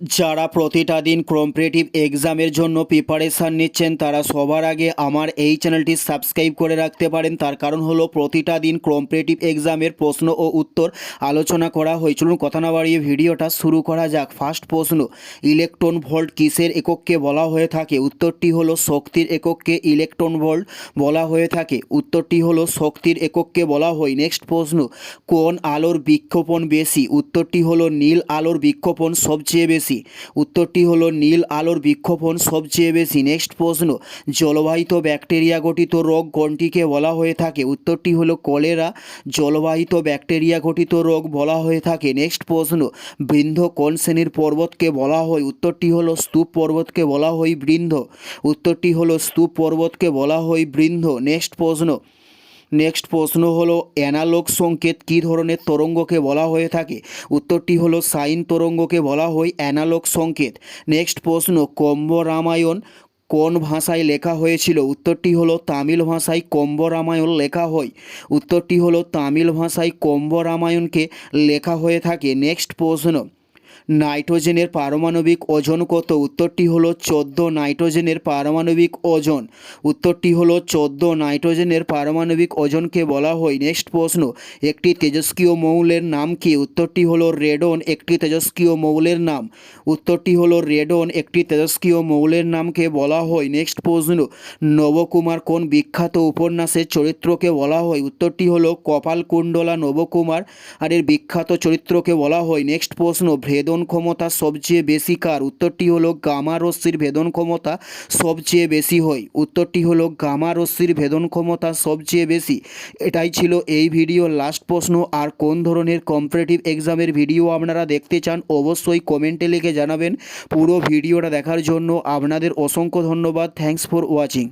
যারা প্রতিটা দিন কম্পিটিটিভ এক্সামের জন্য প্রিপারেশান নিচ্ছেন, তারা সবার আগে আমার এই চ্যানেলটি সাবস্ক্রাইব করে রাখতে পারেন। তার কারণ হলো, প্রতিটা দিন কম্পিটিটিভ এক্সামের প্রশ্ন ও উত্তর আলোচনা করা হয়েছিল কথা না বাড়িয়ে ভিডিওটা শুরু করা যাক। ফার্স্ট প্রশ্ন, ইলেকট্রন ভোল্ট কিসের একককে বলা হয়ে থাকে? উত্তরটি হলো, শক্তির একককে ইলেকট্রন ভোল্ট বলা হয়ে থাকে। উত্তরটি হলো, শক্তির একককে বলা হয়। নেক্সট প্রশ্ন, কোন আলোর বিক্ষোপণ বেশি? উত্তরটি হলো, নীল আলোর বিক্ষোপণ সবচেয়ে বেশি। উত্তরটি হলো, নীল আলোর বিক্ষোভণ সবচেয়ে বেশি। নেক্সট প্রশ্ন, জলবাহিত ব্যাকটেরিয়া গঠিত রোগ কোনটিকে বলা হয়ে থাকে? উত্তরটি হলো, কলেরা। জলবাহিত ব্যাকটেরিয়া গঠিত রোগ বলা হয়ে থাকে। নেক্সট প্রশ্ন, বৃন্ধ কোন শ্রেণির পর্বতকে বলা হয়? উত্তরটি হলো, স্তূপ পর্বতকে বলা হয় বৃন্ধ। উত্তরটি হলো, স্তূপ পর্বতকে বলা হয় বৃন্ধ। নেক্সট প্রশ্ন নেক্সট প্রশ্ন হলো অ্যানালগ সংকেত কী ধরনের তরঙ্গকে বলা হয়ে থাকে? উত্তরটি হলো সাইন তরঙ্গকে বলা হয় অ্যানালগ সংকেত। নেক্সট প্রশ্ন, কম্ব রামায়ণ কোন ভাষায় লেখা হয়েছিল? উত্তরটি হলো, তামিল ভাষায় কম্ব রামায়ণ লেখা হয়। উত্তরটি হলো, তামিল ভাষায় কম্ব রামায়ণকে লেখা হয়ে থাকে। নেক্সট প্রশ্ন নাইট্রোজেনের পারমাণবিক ওজন কত? উত্তরটি হলো চোদ্দ নাইট্রোজেনের পারমাণবিক ওজন। উত্তরটি হলো চোদ্দ নাইট্রোজেনের পারমাণবিক ওজনকে বলা হয়। নেক্সট প্রশ্ন, একটি তেজস্ক্রিয় মৌলের নাম কি? উত্তরটি হলো রেডন, একটি তেজস্ক্রিয় মৌলের নাম। উত্তরটি হলো রেডন, একটি তেজস্ক্রিয় মৌলের নামকে বলা হয়। নেক্সট প্রশ্ন, নবকুমার কোন বিখ্যাত উপন্যাসের চরিত্রকে বলা হয়? উত্তরটি হলো কপালকুণ্ডলা নবকুমার আর এর বিখ্যাত চরিত্রকে বলা হয়। নেক্সট প্রশ্ন ভেদন ক্ষমতা সবচেয়ে বেশি কার? উত্তরটি হলো গামা রশ্মির ভেদন ক্ষমতা সবচেয়ে বেশি হয়। উত্তরটি হলো গামা রশ্মির ভেদন ক্ষমতা সবচেয়ে বেশি। এটাই ছিল এই ভিডিও। লাস্ট প্রশ্ন, আর কোন ধরনের কম্পিটিটিভ এক্সামের ভিডিও আপনারা দেখতে চান, অবশ্যই কমেন্টে লিখে জানাবেন। পুরো ভিডিওটা দেখার জন্য আপনাদের অসংখ্য ধন্যবাদ। Thanks for watching